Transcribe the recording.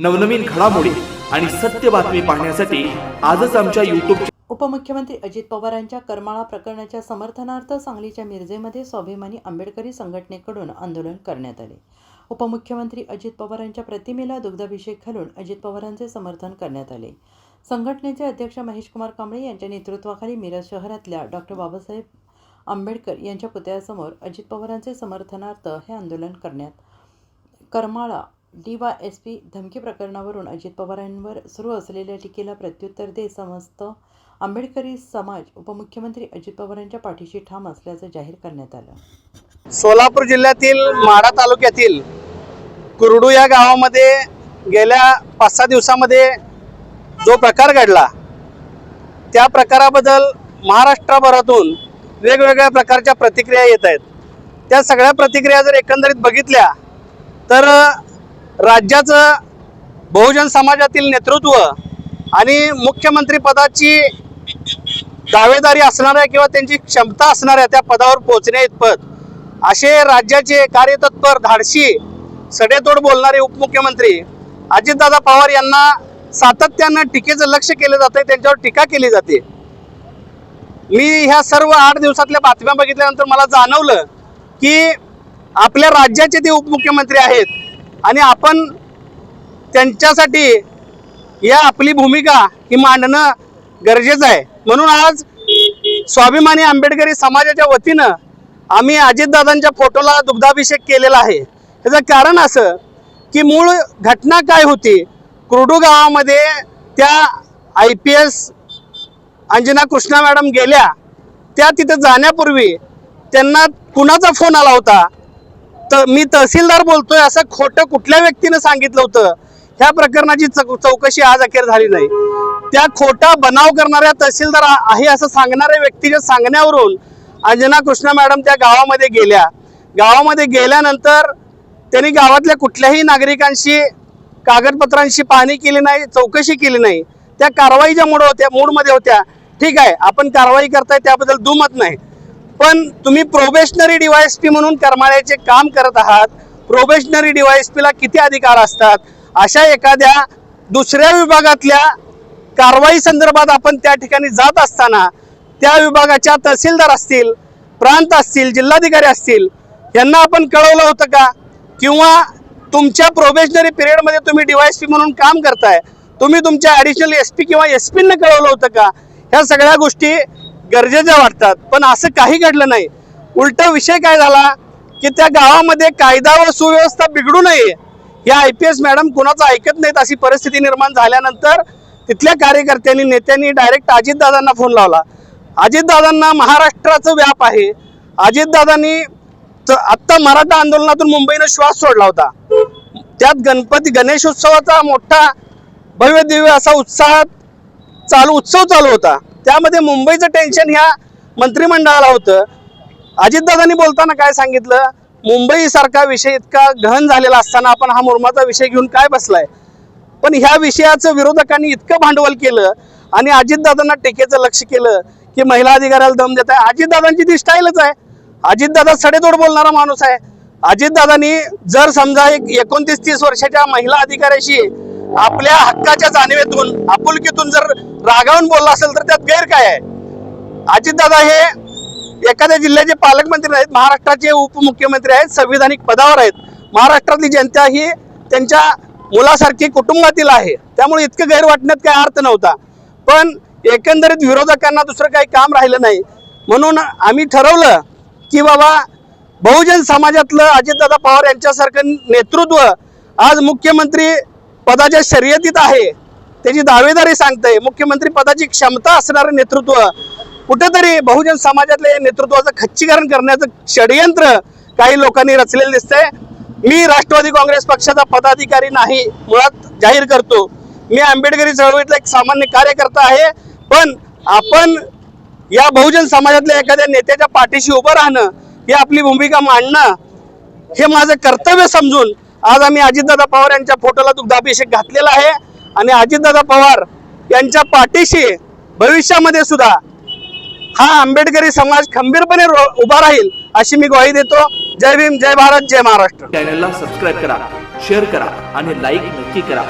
नवनवीन घडामोडी आणि सत्य बातमी पाहण्यासाठी आजच आमच्या युट्यूब उपमुख्यमंत्री अजित पवारांच्या करमाळा प्रकरणाच्या समर्थनार्थ सांगलीच्या मिरजेमध्ये स्वाभिमानी आंबेडकरी संघटनेकडून आंदोलन करण्यात आले. उपमुख्यमंत्री अजित पवारांच्या प्रतिमेला दुग्धाभिषेक घालून अजित पवारांचे समर्थन करण्यात आले. संघटनेचे अध्यक्ष महेशकुमार कांबळे यांच्या नेतृत्वाखाली मिरज शहरातल्या डॉक्टर बाबासाहेब आंबेडकर यांच्या पुतळ्यासमोर अजित पवारांचे समर्थनार्थ हे आंदोलन करण्यात Karmala D Y S P धमकी प्रकरणावरून अजित पवारांवर सुरू असलेल्या टीकेला प्रत्युत्तर देत समस्त आंबेडकरी समाज उपमुख्यमंत्री अजित पवारांच्या पाठीशी ठाम असल्याचं जाहीर करण्यात आलं. सोलापूर जिल्ह्यातील माढा तालुक्यातील कुरडू या गावामध्ये गेल्या पाच सहा दिवसामध्ये जो प्रकार घडला त्या प्रकाराबद्दल महाराष्ट्रभरातून वेगवेगळ्या प्रकारच्या प्रतिक्रिया येत आहेत. त्या सगळ्या प्रतिक्रिया जर एकंदरीत बघितल्या तर राज्याचं बहुजन समाजातील नेतृत्व आणि मुख्यमंत्रीपदाची दावेदारी असणाऱ्या किंवा त्यांची क्षमता असणाऱ्या त्या पदावर पोहोचण्या इतपत. असे राज्याचे कार्यतत्पर धाडशी सडेतोड बोलणारे उपमुख्यमंत्री अजितदादा पवार यांना सातत्यानं टीकेचं लक्ष केलं जातं त्यांच्यावर टीका केली जाते. मी ह्या सर्व आठ दिवसातल्या बातम्या बघितल्यानंतर मला जाणवलं की आपल्या राज्याचे ते उपमुख्यमंत्री आहेत आणि आपण त्यांच्यासाठी या आपली भूमिका ही मांडणं गरजेचं आहे. म्हणून आज स्वाभिमानी आंबेडकरी समाजाच्या वतीनं आम्ही अजितदादांच्या फोटोला दुग्धाभिषेक केलेला आहे. त्याचं कारण असं की मूळ घटना काय होती? क्रुडू गावामध्ये त्या I P S Anjana Krishna madam गेल्या. त्या तिथं जाण्यापूर्वी त्यांना कुणाचा फोन आला होता? तर मी तहसीलदार बोलतोय असं खोटं कुठल्या व्यक्तीनं सांगितलं होतं? ह्या प्रकरणाची चौकशी आज अखेर झाली नाही. त्या खोटा बनाव करणाऱ्या तहसीलदार आहे असं सांगणाऱ्या व्यक्तीच्या सांगण्यावरून अंजना कृष्णा मॅडम त्या गावामध्ये गेल्या. गावामध्ये गेल्यानंतर त्यांनी गावातल्या कुठल्याही नागरिकांशी कागदपत्रांशी पाहणी केली नाही चौकशी केली नाही. त्या कारवाईच्या मूड होत्या मूडमध्ये होत्या. ठीक आहे आपण कारवाई करताय त्याबद्दल दुमत नाही. पण तुम्ही प्रोबेशनरी डिवायस पी म्हणून करमाळ्याचे काम करत आहात. प्रोबेशनरी डिवायस पीला किती अधिकार असतात? अशा एखाद्या दुसऱ्या विभागातल्या कारवाई संदर्भात आपण त्या ठिकाणी जात असताना त्या विभागाच्या तहसीलदार असतील प्रांत असतील जिल्हाधिकारी असतील यांना आपण कळवलं होतं का? किंवा तुमच्या प्रोबेशनरी पिरियडमध्ये तुम्ही डिवायस पी म्हणून काम करताय तुम्ही तुमच्या ॲडिशनल एस पी किंवा एस पीनं कळवलं होतं का? ह्या सगळ्या गोष्टी गरजेच्या वाटतात. पण असं काही घडलं नाही. उलट विषय काय झाला? की त्या गावामध्ये कायदा व सुव्यवस्था बिघडू नये. या आय पी एस मॅडम कुणाचं ऐकत नाहीत अशी परिस्थिती निर्माण झाल्यानंतर तिथल्या कार्यकर्त्यांनी नेत्यांनी डायरेक्ट अजितदादांना फोन लावला. अजितदादांना महाराष्ट्राचं व्याप आहे. अजितदादांनी आत्ता मराठा आंदोलनातून मुंबईनं श्वास सोडला होता. त्यात गणपती गणेशोत्सवाचा मोठा भव्य दिव्य असा उत्साहात चालू उत्सव चालू होता. त्यामध्ये मुंबईचं टेन्शन ह्या मंत्रिमंडळाला होतं. अजितदादांनी बोलताना काय सांगितलं? मुंबईसारखा विषय इतका गहन झालेला असताना आपण हा मुरमाचा विषय घेऊन काय बसलाय? पण ह्या विषयाचं विरोधकांनी इतकं भांडवल केलं आणि अजितदादांना टेकेचं लक्ष केलं की महिला अधिकाऱ्याला दम देत आहे. अजितदादांची ती स्टाईलच आहे. अजितदादा सडेतोड बोलणारा माणूस आहे. अजितदादांनी जर समजा एक एकोणतीस तीस वर्षाच्या महिला अधिकाऱ्याशी आपल्या हक्काच्या जाणीवेतून आपुलकीतून जर रागावून बोलला असेल तर त्यात गैर काय आहे? अजितदादा हे एखाद्या जिल्ह्याचे पालकमंत्री नाहीत महाराष्ट्राचे उपमुख्यमंत्री आहेत संविधानिक पदावर आहेत. महाराष्ट्रातली जनता ही त्यांच्या मुलासारखी कुटुंबातील आहे. त्यामुळे इतकं गैर वाटण्यात काही अर्थ नव्हता. पण एकंदरीत विरोधकांना दुसरं काही काम राहिलं नाही. म्हणून आम्ही ठरवलं की बाबा बहुजन समाजातलं अजितदादा पवार यांच्यासारखं नेतृत्व आज मुख्यमंत्री पदाच्या शर्यतीत आहे. त्याची दावेदारी सांगते मुख्यमंत्री पदाची क्षमता असणारं नेतृत्व. कुठेतरी बहुजन समाजातल्या या नेतृत्वाचं खच्चीकरण करण्याचं षडयंत्र काही लोकांनी रचलेलं दिसतंय. मी राष्ट्रवादी काँग्रेस पक्षाचा पदाधिकारी नाही मुळात जाहीर करतो. मी आंबेडकरी चळवळीतला एक सामान्य कार्यकर्ता आहे. पण आपण या बहुजन समाजातल्या एखाद्या नेत्याच्या पाठीशी उभं राहणं ही आपली भूमिका मांडणं हे माझं कर्तव्य समजून आज आम्ही अजितदादा पवार यांच्या फोटोला दुग्धाभिषेक घातलेला आहे. आणि अजितदादा पवार यांच्या पाठीशी भविष्यामध्ये सुद्धा हा आंबेडकरी समाज खंबीरपणे उभा राहील अशी मी ग्वाही देतो. जय भीम जय भारत जय महाराष्ट्र. चॅनलला सबस्क्राईब करा शेअर करा आणि लाईक नक्की करा.